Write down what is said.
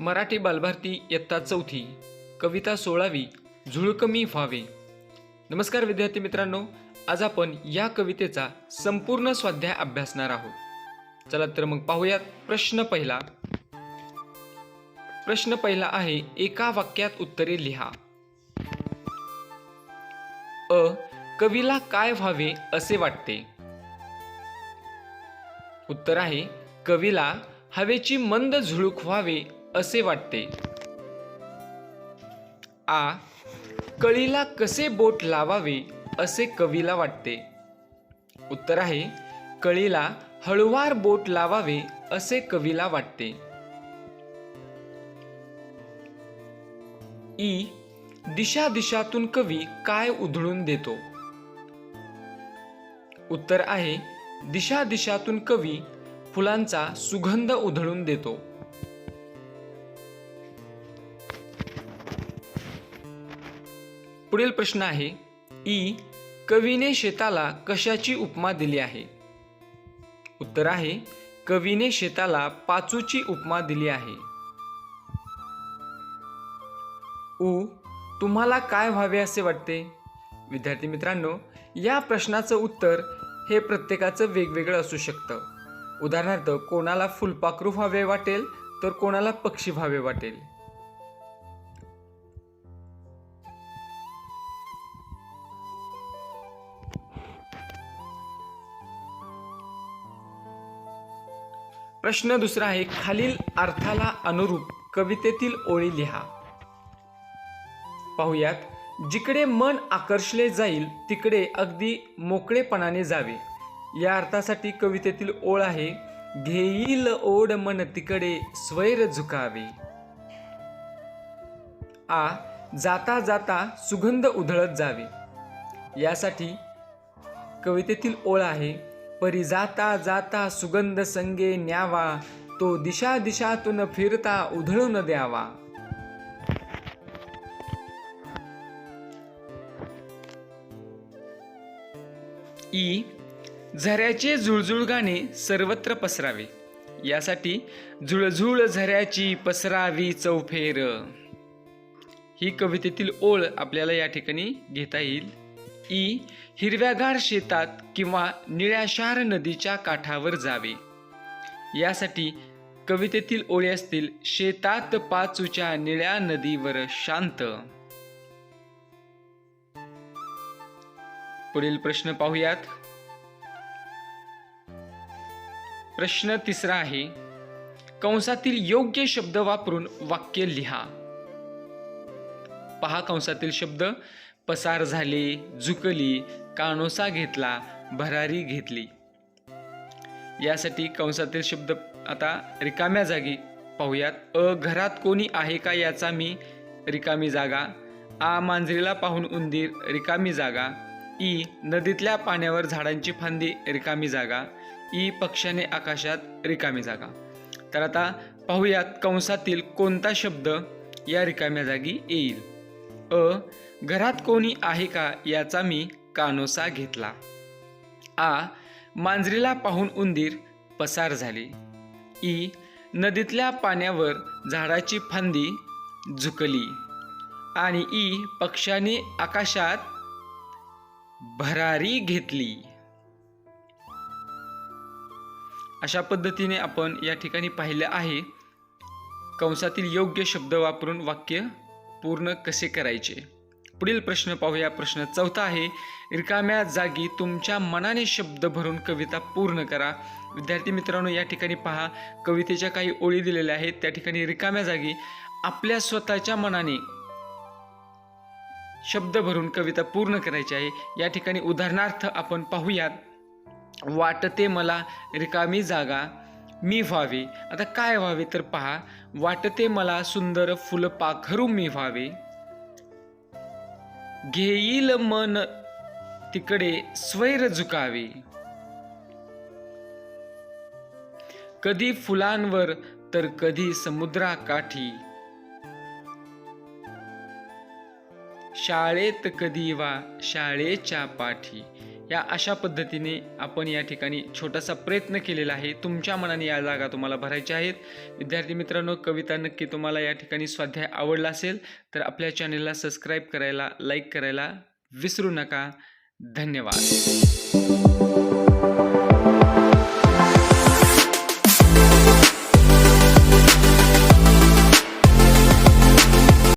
मराठी बालभारती इयत्ता चौथी कविता सोळावी झुळकमी व्हावे. नमस्कार विद्यार्थी मित्रांनो आज आपण या कवितेचा संपूर्ण स्वाध्याय अभ्यासणार आहोत. चला तर मग पाहूयात प्रश्न पहिला. प्रश्न पहिला आहे एका वाक्यात उत्तरे लिहा. अ कवीला काय व्हावे असे वाटते? उत्तर आहे कवीला हवेची मंद झुळूक व्हावे असे वाटते. आ कळीला कसे बोट लावावे असे कवीला वाटते. उत्तर आहे कळीला हळुवार बोट लावावे असे कवीला वाटते. ई दिशा दिशातून कवी काय उधळून देतो. उत्तर आहे दिशा दिशातून कवी फुलांचा सुगंध उधळून देतो. पुढील प्रश्न आहे ई कवीने शेताला कशाची उपमा दिली आहे? उत्तर आहे कवीने शेताला पाचूची उपमा दिली आहे. उ तुम्हाला काय व्हावे असे वाटते? विद्यार्थी मित्रांनो या प्रश्नाचं उत्तर हे प्रत्येकाचं वेगवेगळं असू शकतं. उदाहरणार्थ कोणाला फुलपाखरू व्हावे वाटेल तर कोणाला पक्षी व्हावे वाटेल. प्रश्न दुसरा आहे खालील अर्थाला अनुरूप कवितेतील ओळी लिहा. पाहुयात जिकडे मन आकर्षले जाईल तिकडे अगदी मोकळेपणाने जावे. या अर्थासाठी कवितेतील ओळ आहे घेईल ओढ मन तिकडे स्वैर झुकावे. आ जाता जाता सुगंध उधळत जावे. यासाठी कवितेतील ओळ आहे परी जाता जाता सुगंध संगे न्यावा तो दिशा दिशातून फिरता उधळून द्यावा. ई. झऱ्याचे झुळझुळ गाणे सर्वत्र पसरावे. यासाठी झुळझुळ झऱ्याची पसरावी चौफेर. ही कवितेतील ओळ आपल्याला या ठिकाणी घेता येईल. ई हिरव्यागार शेतात किंवा निळ्याशार नदीच्या काठावर जावे. यासाठी कवितेतील ओळी असतील शेतात पाचूच्या निळ्या नदीवर शांत. पुढील प्रश्न पाहूयात. प्रश्न तिसरा आहे कंसातील योग्य शब्द वापरून वाक्य लिहा. पहा कंसातील शब्द. पसार झाले झुकली कानोसा घेतला भरारी घेतली. यासाठी कंसातील शब्द आता रिकाम्या जागी पाहूयात. अ घरात कोणी आहे का याचा मी रिकामी जागा? आ मांजरीला पाहून उंदीर रिकामी जागा? ई नदीतल्या पाण्यावर झाडांची फांदी रिकामी जागा? ई पक्षाने आकाशात रिकामी जागा? तर आता पाहूयात कंसातील कोणता शब्द या रिकाम्या जागी येईल. अ घरात कोणी आहे का याचा मी कानोसा घेतला. आ मांजरीला पाहून उंदीर पसार झाली. ई नदीतल्या पाण्यावर झाडाची फांदी झुकली. आणि ई पक्षाने आकाशात भरारी घेतली. अशा पद्धतीने आपण या ठिकाणी पाहिलं आहे कंसातील योग्य शब्द वापरून वाक्य पूर्ण कसे करायचे. पुढील प्रश्न पाहूया. प्रश्न चौथा आहे रिकाम्या जागी तुमच्या मनाने शब्द भरून कविता पूर्ण करा. विद्यार्थी मित्रांनो या ठिकाणी पहा कवितेच्या काही ओळी दिलेल्या आहेत. त्या ठिकाणी रिकाम्या जागी आपल्या स्वतःच्या मनाने शब्द भरून कविता पूर्ण करायची आहे. या ठिकाणी उदाहरणार्थ आपण पाहूयात वाटते मला रिकामी जागा मी व्हावे. आता काय व्हावे तर पहा वाटते मला सुंदर फुलपाखरू मी व्हावे. घेईल मन तिकडे स्वैर झुकावे. कधी फुलांवर तर कधी समुद्राकाठी. शाळेत कधी वा शाळेच्या पाठी. या अशा पद्धतीने आपण या ठिकाणी छोटासा प्रयत्न केलेला आहे. तुमच्या मनाने या जागा तुम्हाला भरायच्या आहेत. विद्यार्थी मित्रांनो कविता नक्की तुम्हाला या ठिकाणी स्वाध्याय आवडला असेल तर आपल्या चॅनेलला सबस्क्राईब करायला लाईक करायला विसरू नका. धन्यवाद.